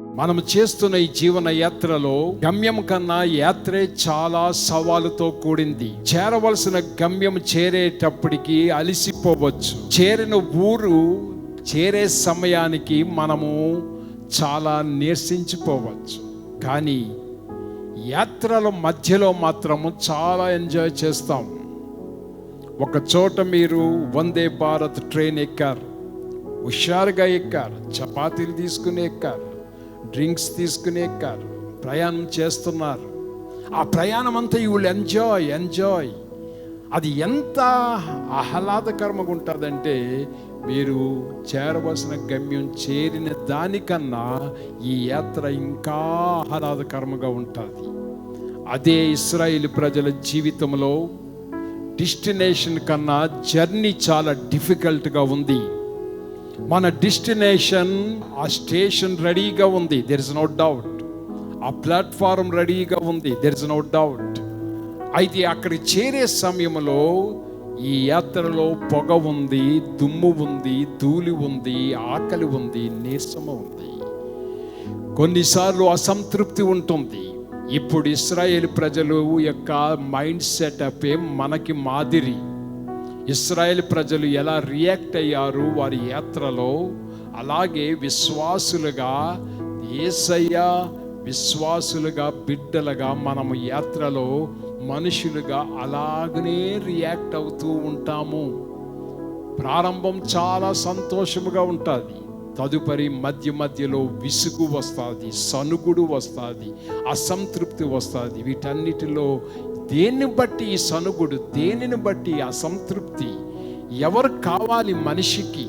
మనం చేస్తున్న ఈ జీవన యాత్రలో గమ్యం కన్నా యాత్రే చాలా సవాలుతో కూడింది. చేరవలసిన గమ్యం చేరేటప్పటికి అలిసిపోవచ్చు. చేరిన ఊరు చేరే సమయానికి మనము చాలా నీరసించిపోవచ్చు. కానీ యాత్రల మధ్యలో మాత్రము చాలా ఎంజాయ్ చేస్తాం. ఒక చోట మీరు వందే భారత్ ట్రైన్ ఎక్కారు. హుషారుగా ఎక్కారు. చపాతీలు తీసుకుని ఎక్కారు. డ్రింక్స్ తీసుకునే కాదు ప్రయాణం చేస్తున్నారు. ఆ ప్రయాణం అంతా యూ విల్ ఎంజాయ్ ఎంజాయ్ అది ఎంత ఆహ్లాదకరంగా ఉంటుందంటే మీరు చేరవలసిన గమ్యం చేరిన దానికన్నా ఈ యాత్ర ఇంకా ఆహ్లాదకరంగా ఉంటుంది. అదే ఇస్రాయిల్ ప్రజల జీవితంలో డెస్టినేషన్ కన్నా జర్నీ చాలా డిఫికల్ట్గా ఉంది. మన డెస్టినేషన్ ఆ స్టేషన్ రెడీగా ఉంది. దెర్ ఇస్ నో డౌట్ ఆ ప్లాట్ఫారం రెడీగా ఉంది. దెర్ ఇస్ నో డౌట్ అయితే అక్కడికి చేరే సమయంలో ఈ యాత్రలో పొగ ఉంది దుమ్ము ఉంది ధూళి ఉంది ఆకలి ఉంది నీరసము ఉంది. కొన్నిసార్లు అసంతృప్తి ఉంటుంది. ఇప్పుడు ఇస్రాయేల్ ప్రజలు యొక్క మైండ్ సెటప్ మనకి మాదిరి. ఇస్రాయేల్ ప్రజలు ఎలా రియాక్ట్ అయ్యారు వారి యాత్రలో అలాగే విశ్వాసులుగా ఏసయ్య విశ్వాసులుగా బిడ్డలుగా మనము యాత్రలో మనుషులుగా అలాగనే రియాక్ట్ అవుతూ ఉంటాము. ప్రారంభం చాలా సంతోషముగా ఉంటుంది. తదుపరి మధ్య మధ్యలో విసుగు వస్తుంది సనుగుడు వస్తుంది అసంతృప్తి వస్తుంది. వీటన్నిటిలో దేన్ని బట్టి ఈ సనుగుడు దేనిని బట్టి అసంతృప్తి? ఎవరు కావాలి మనిషికి?